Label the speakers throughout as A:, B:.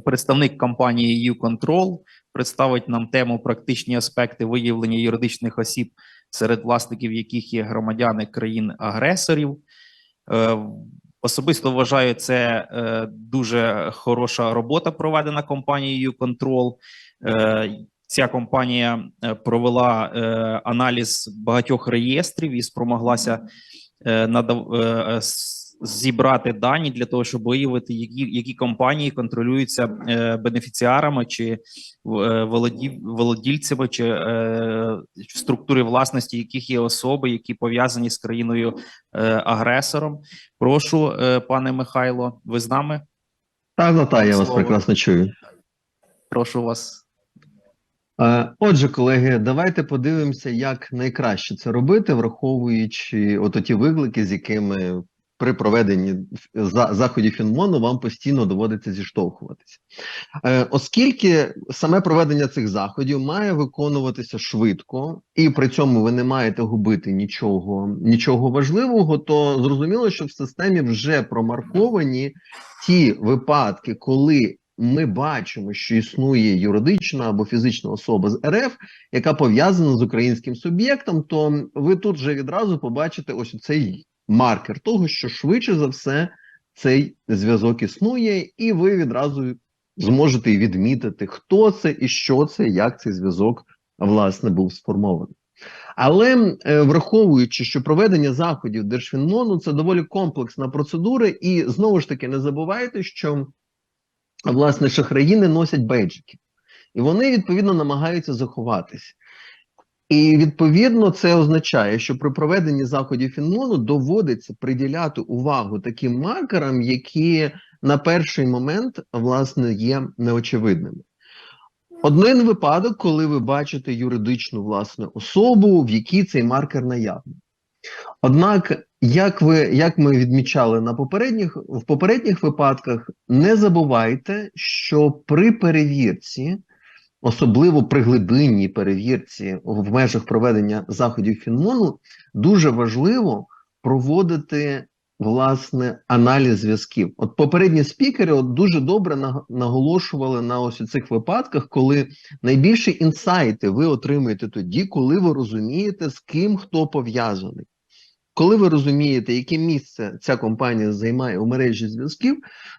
A: представник компанії «Ю-Контрол» представить нам тему практичні аспекти виявлення юридичних осіб, серед власників яких є громадяни країн-агресорів. Е, Особисто вважаю, це е, дуже хороша робота проведена компанією «Ю-Контрол». Е, Ця компанія провела аналіз багатьох реєстрів і спромоглася надав, зібрати дані для того, щоб виявити, які, які компанії контролюються е, бенефіціарами чи е, володільцями, чи е, в структурі власності, яких є особи, які пов'язані з країною е, агресором. Прошу, е, пане Михайло, ви з нами?
B: Так, ну так, я вас прекрасно чую.
A: Прошу вас.
B: Отже, колеги, давайте подивимося, як найкраще це робити, враховуючи от ті виклики, з якими при проведенні за- заходів Фінмону вам постійно доводиться зіштовхуватися. Е, Оскільки саме проведення цих заходів має виконуватися швидко, і при цьому ви не маєте губити нічого, нічого важливого, то зрозуміло, що в системі вже промарковані ті випадки, коли ми бачимо, що існує юридична або фізична особа з РФ, яка пов'язана з українським суб'єктом, то ви тут вже відразу побачите ось цей маркер того, що швидше за все цей зв'язок існує, і ви відразу зможете відмітити, хто це і що це, як цей зв'язок власне був сформований. Але е, враховуючи, що проведення заходів Держфінмону це доволі комплексна процедура, і знову ж таки не забувайте, що власне шахраїни носять бейджики, і вони відповідно намагаються заховатись. І відповідно це означає, що при проведенні заходів Фінмону доводиться приділяти увагу таким маркерам, які на перший момент власне є неочевидними. Один випадок, коли ви бачите юридичну власне особу, в якій цей маркер наявний. Однак, як ви як ми відмічали на попередніх в попередніх випадках, не забувайте, що при перевірці, особливо при глибинній перевірці в межах проведення заходів Фінмону, дуже важливо проводити власне аналіз зв'язків. От попередні спікери от дуже добре наг- наголошували на ось цих випадках, коли найбільші інсайти ви отримуєте тоді, коли ви розумієте, з ким хто пов'язаний. Коли ви розумієте, яке місце ця компанія займає у мережі зв'язків,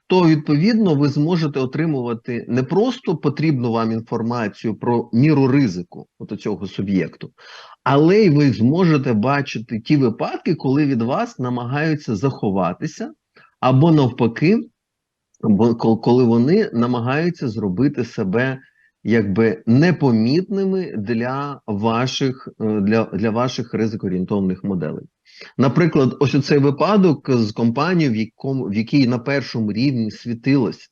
B: то відповідно ви зможете отримувати не просто потрібну вам інформацію про міру ризику от цього суб'єкту, але й ви зможете бачити ті випадки, коли від вас намагаються заховатися, або навпаки, коли вони намагаються зробити себе якби непомітними для ваших, е, для, для ваших ризикоорієнтовних моделей. Наприклад, ось цей випадок з компанією, в якому в якій на першому рівні світилось,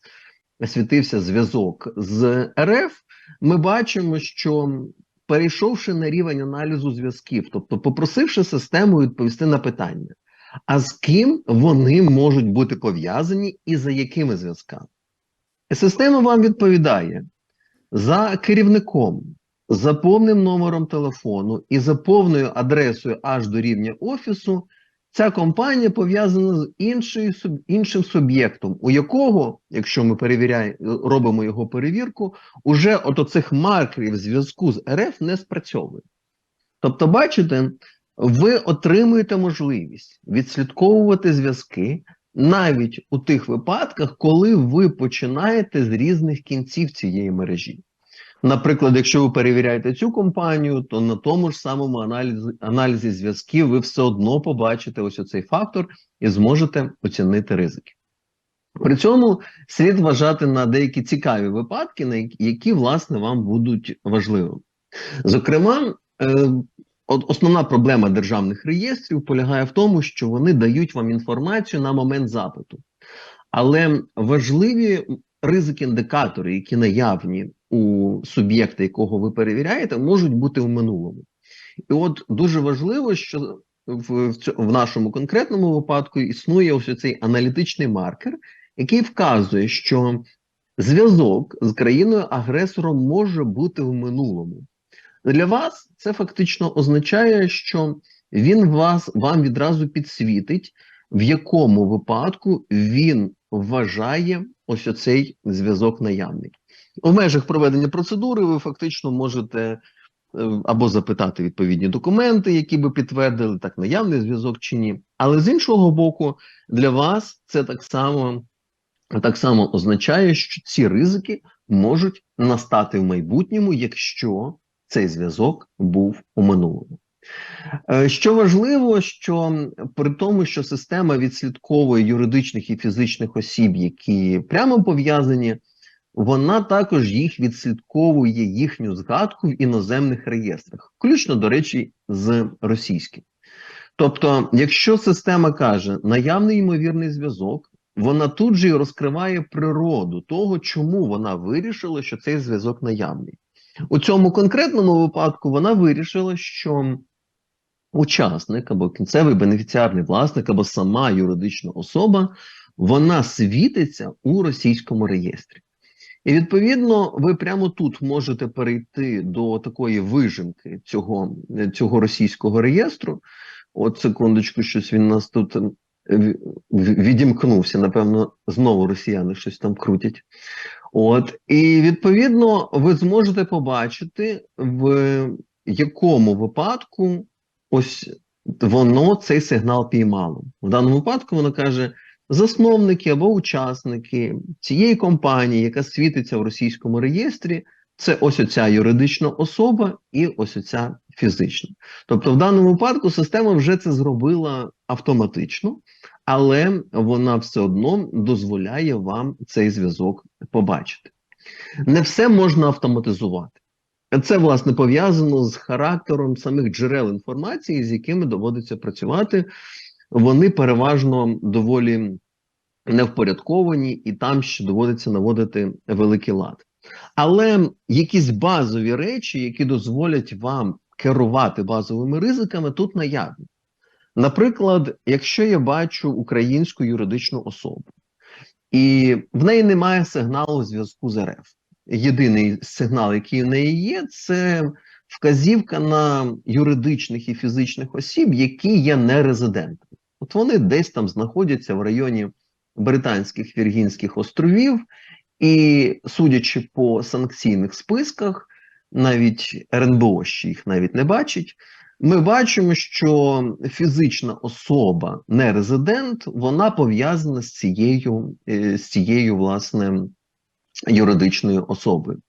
B: світився зв'язок з РФ, ми бачимо, що перейшовши на рівень аналізу зв'язків, тобто попросивши систему відповісти на питання, а з ким вони можуть бути пов'язані і за якими зв'язками. Система вам відповідає за керівником, за повним номером телефону і за повною адресою аж до рівня офісу, ця компанія пов'язана з іншою, іншим суб'єктом, у якого, якщо ми перевіряємо, робимо його перевірку, уже от оцих маркерів зв'язку з РФ не спрацьовує. Тобто, бачите, ви отримуєте можливість відслідковувати зв'язки навіть у тих випадках, коли ви починаєте з різних кінців цієї мережі. Наприклад, якщо ви перевіряєте цю компанію, то на тому ж самому аналізі, аналізі зв'язків ви все одно побачите ось оцей фактор і зможете оцінити ризики. При цьому слід вважати на деякі цікаві випадки, на які, власне вам будуть важливими. Зокрема, е, основна проблема державних реєстрів полягає в тому, що вони дають вам інформацію на момент запиту. Але важливі ризик-індикатори, які наявні у суб'єкта, якого ви перевіряєте, можуть бути в минулому. І от дуже важливо, що в, в, в нашому конкретному випадку існує ось цей аналітичний маркер, який вказує, що зв'язок з країною-агресором може бути в минулому. Для вас це фактично означає, що він вас вам відразу підсвітить, в якому випадку він вважає ось оцей зв'язок наявний. У межах проведення процедури ви фактично можете е, або запитати відповідні документи, які би підтвердили так наявний зв'язок чи ні. Але з іншого боку, для вас це так само, так само означає, що ці ризики можуть настати в майбутньому, якщо цей зв'язок був у минулому. Е, Що важливо, що при тому, що система відслідковує юридичних і фізичних осіб, які прямо пов'язані, вона також їх відслідковує їхню згадку в іноземних реєстрах, включно, до речі, з російським. Тобто, якщо система каже наявний ймовірний зв'язок, вона тут же й розкриває природу того, чому вона вирішила, що цей зв'язок наявний. У цьому конкретному випадку вона вирішила, що учасник або кінцевий бенефіціарний власник, або сама юридична особа, вона світиться у російському реєстрі. І відповідно, ви прямо тут можете перейти до такої вижимки цього, цього російського реєстру. От секундочку, щось він нас тут в- відімкнувся. Напевно, знову росіяни щось там крутять. От, і відповідно, ви зможете побачити, в якому випадку ось воно цей сигнал піймало. В даному випадку воно каже: засновники або учасники цієї компанії, яка світиться в російському реєстрі, це ось оця юридична особа і ось оця фізична. Тобто, в даному випадку система вже це зробила автоматично, але вона все одно дозволяє вам цей зв'язок побачити. Не все можна автоматизувати. Це власне пов'язано з характером самих джерел інформації, з якими доводиться працювати. Вони переважно доволі невпорядковані, і там ще доводиться наводити великий лад. Але якісь базові речі, які дозволять вам керувати базовими ризиками, тут наявні. Наприклад, якщо я бачу українську юридичну особу, і в неї немає сигналу зв'язку з РФ. Єдиний сигнал, який в неї є, це вказівка на юридичних і фізичних осіб, які є нерезидентами. От вони десь там знаходяться в районі Британських Віргінських островів, і судячи по санкційних списках, навіть РНБО ще їх навіть не бачить. Ми бачимо, що фізична особа, не резидент, вона пов'язана з цією, е, з цією власне юридичною особою.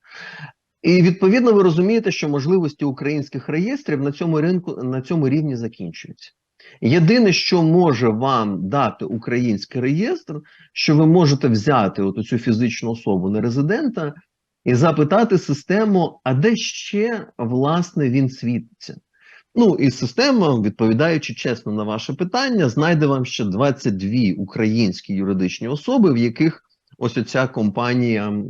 B: І відповідно ви розумієте, що можливості українських реєстрів на цьому ринку на цьому рівні закінчуються. Єдине, що може вам дати український реєстр, що ви можете взяти от цю фізичну особу нерезидента і запитати систему, а де ще власне він світиться. Ну і система, відповідаючи чесно на ваше питання, знайде вам ще 22 українські юридичні особи, в яких ось оця компанія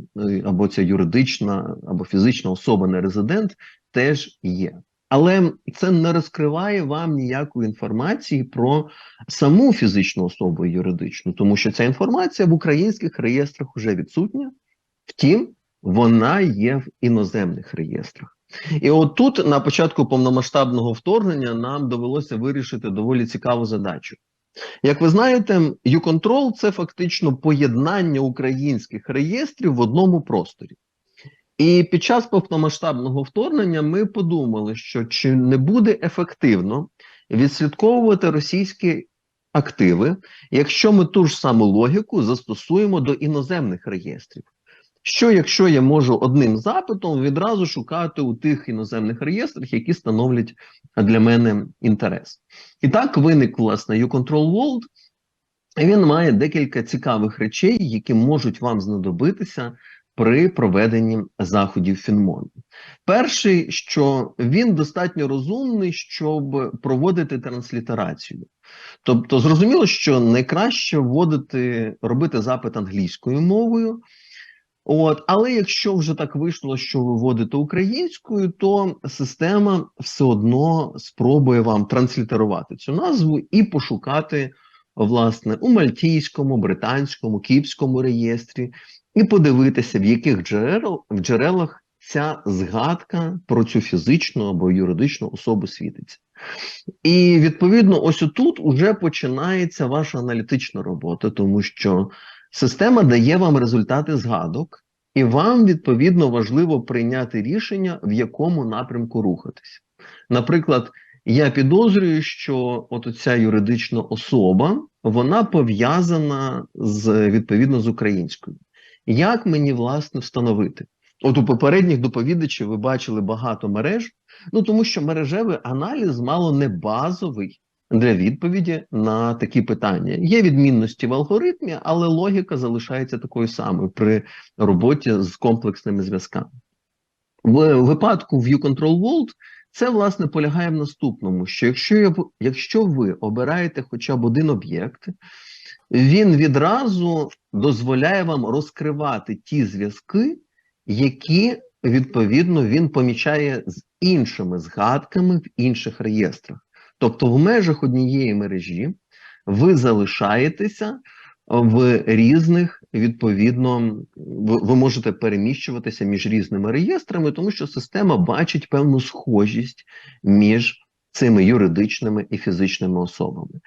B: або ця юридична або фізична особа не резидент теж є. Але це не розкриває вам ніякої інформації про саму фізичну особу юридичну, тому що ця інформація в українських реєстрах вже відсутня, втім, вона є в іноземних реєстрах. І от тут на початку повномасштабного вторгнення нам довелося вирішити доволі цікаву задачу. Як ви знаєте, U-Control – це фактично поєднання українських реєстрів в одному просторі. І під час повномасштабного вторгнення ми подумали, що чи не буде ефективно відслідковувати російські активи, якщо ми ту ж саму логіку застосуємо до іноземних реєстрів. Що, якщо я можу одним запитом відразу шукати у тих іноземних реєстрах, які становлять для мене інтерес? І так виник власне U-Control World, він має декілька цікавих речей, які можуть вам знадобитися при проведенні заходів Фінмону. Перший, що він достатньо розумний, щоб проводити транслітерацію. Тобто, зрозуміло, що найкраще вводити, робити запит англійською мовою. От, але якщо вже так вийшло, що ви вводите українською, то система все одно спробує вам транслітерувати цю назву і пошукати власне у мальтійському, британському, київському реєстрі, і подивитися, в яких джерел, в джерелах ця згадка про цю фізичну або юридичну особу світиться. І відповідно, ось отут уже починається ваша аналітична робота, тому що Система дає вам результати згадок, і вам відповідно важливо прийняти рішення, в якому напрямку рухатись. Наприклад, я підозрюю, що от ця юридична особа вона пов'язана з відповідно з українською. Як мені власне встановити? От у попередніх доповідачів ви бачили багато мереж, ну тому що мережевий аналіз мало не базовий для відповіді на такі питання. Є відмінності в алгоритмі, але логіка залишається такою самою при роботі з комплексними зв'язками. В випадку ViewControl World це власне полягає в наступному: що якщо я, якщо ви обираєте хоча б один об'єкт, він відразу дозволяє вам розкривати ті зв'язки, які відповідно він помічає з іншими згадками в інших реєстрах. Тобто, в межах однієї мережі ви залишаєтеся в різних, відповідно, ви, можете переміщуватися між різними реєстрами, тому що система бачить певну схожість між цими юридичними і фізичними особами.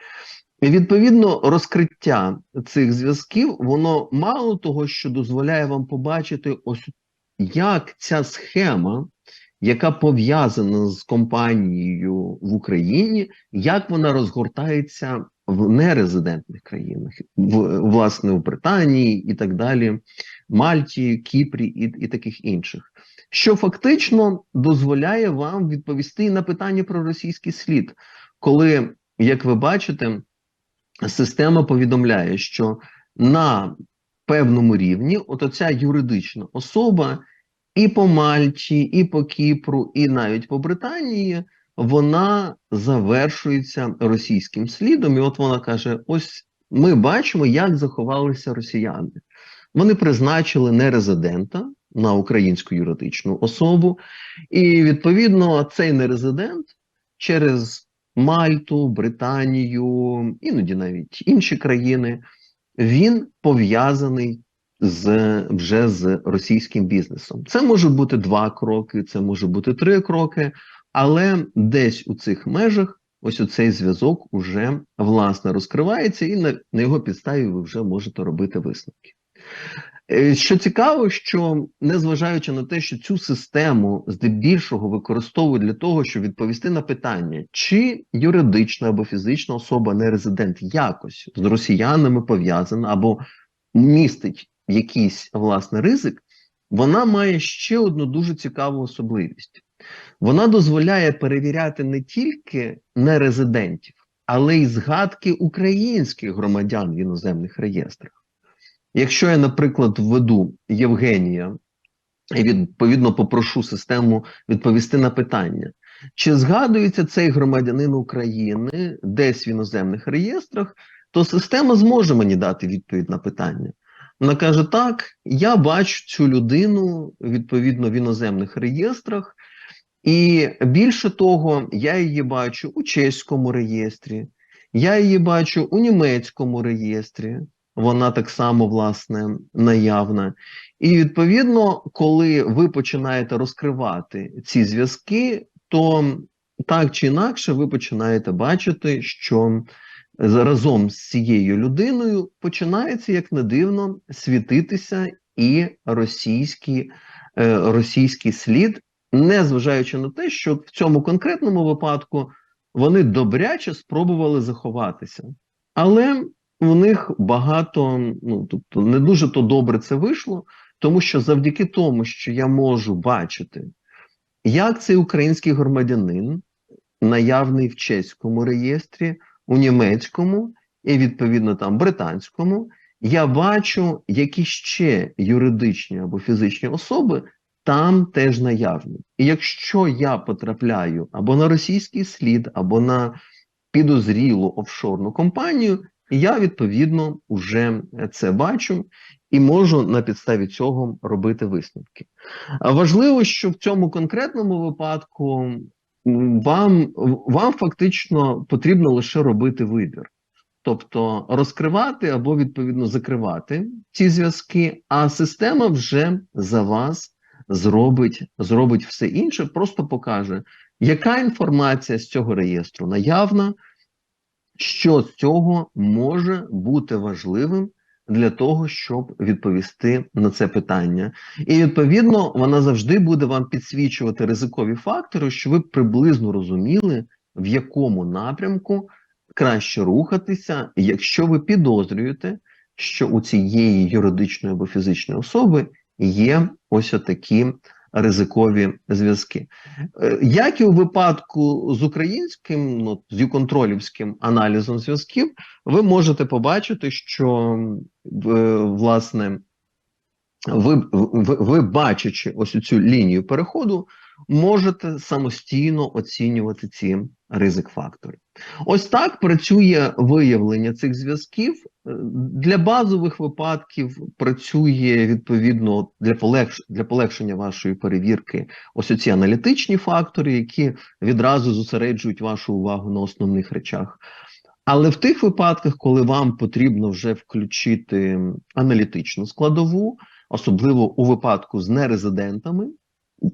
B: І відповідно розкриття цих зв'язків, воно мало того, що дозволяє вам побачити, ось як ця схема, яка пов'язана з компанією в Україні, як вона розгортається в нерезидентних країнах, в власне в Британії і так далі, Мальті, Кіпрі і, і таких інших, що фактично дозволяє вам відповісти на питання про російський слід, коли, як ви бачите, система повідомляє, що на певному рівні, от оця юридична особа і по Мальті, і по Кіпру, і навіть по Британії, вона завершується російським слідом. І от вона каже: ось ми бачимо, як заховалися росіяни. Вони призначили нерезидента на українську юридичну особу, і відповідно цей нерезидент через Мальту, Британію, іноді навіть інші країни, він пов'язаний з вже з російським бізнесом. Це може бути два кроки, це може бути три кроки, але десь у цих межах ось оцей зв'язок уже власне розкривається, і на, на його підставі ви вже можете робити висновки. Е, Що цікаво, що незважаючи на те, що цю систему здебільшого використовують для того, щоб відповісти на питання, чи юридична або фізична особа не резидент якось з росіянами пов'язана або містить якийсь власне ризик, вона має ще одну дуже цікаву особливість. Вона дозволяє перевіряти не тільки нерезидентів, але й згадки українських громадян в іноземних реєстрах. Якщо я, наприклад, введу Євгенія і відповідно попрошу систему відповісти на питання, чи згадується цей громадянин України десь в іноземних реєстрах, то система зможе мені дати відповідь на питання. Вона каже: так, я бачу цю людину відповідно в іноземних реєстрах, і більше того, я її бачу у чеському реєстрі, я її бачу у німецькому реєстрі. Вона так само власне наявна. І відповідно, коли ви починаєте розкривати ці зв'язки, то так чи інакше ви починаєте бачити, що разом з цією людиною починається, як не дивно, світитися і російський, е, російський слід, незважаючи на те, що в цьому конкретному випадку вони добряче спробували заховатися. Але у них багато, ну тобто не дуже то добре це вийшло, тому що завдяки тому, що я можу бачити, як цей український громадянин наявний в чеському реєстрі, у німецькому і відповідно там британському, я бачу, які ще юридичні або фізичні особи там теж наявні. І якщо я потрапляю або на російський слід, або на підозрілу офшорну компанію, я відповідно вже це бачу і можу на підставі цього робити висновки. Важливо, що в цьому конкретному випадку вам, вам фактично потрібно лише робити вибір. Тобто розкривати або відповідно закривати ці зв'язки, а система вже за вас зробить, зробить все інше, просто покаже, яка інформація з цього реєстру наявна, що з цього може бути важливим для того, щоб відповісти на це питання. І відповідно вона завжди буде вам підсвічувати ризикові фактори, що ви приблизно розуміли, в якому напрямку краще рухатися, якщо ви підозрюєте, що у цієї юридичної або фізичної особи є ось такі ризикові зв'язки. Е, Як і у випадку з українським, ну, з юконтролівським аналізом зв'язків, ви можете побачити, що е, власне ви, ви, ви бачачи ось цю лінію переходу, можете самостійно оцінювати ці ризик-фактори. Ось так працює виявлення цих зв'язків. Е, Для базових випадків працює відповідно для полегш... для полегшення вашої перевірки ось оці аналітичні фактори, які відразу зосереджують вашу увагу на основних речах. Але в тих випадках, коли вам потрібно вже включити аналітичну складову, особливо у випадку з нерезидентами,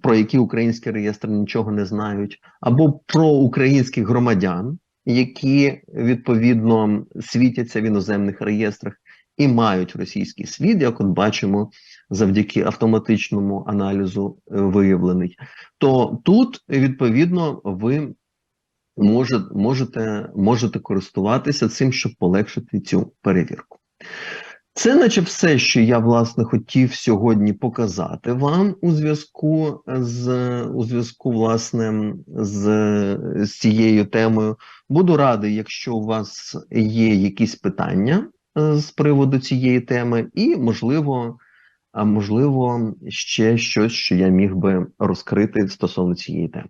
B: про які українські реєстри нічого не знають, або про українських громадян, які відповідно світяться в іноземних реєстрах і мають російський світ, як от бачимо завдяки автоматичному аналізу е, виявлений, то тут відповідно ви може, можете, можете користуватися цим, щоб полегшити цю перевірку. Це, наче все, що я власне хотів сьогодні показати вам у зв'язку з у зв'язку, власне, з, з цією темою. Буду радий, якщо у вас є якісь питання е, з приводу цієї теми, і можливо, можливо, ще щось, що я міг би розкрити стосовно цієї теми.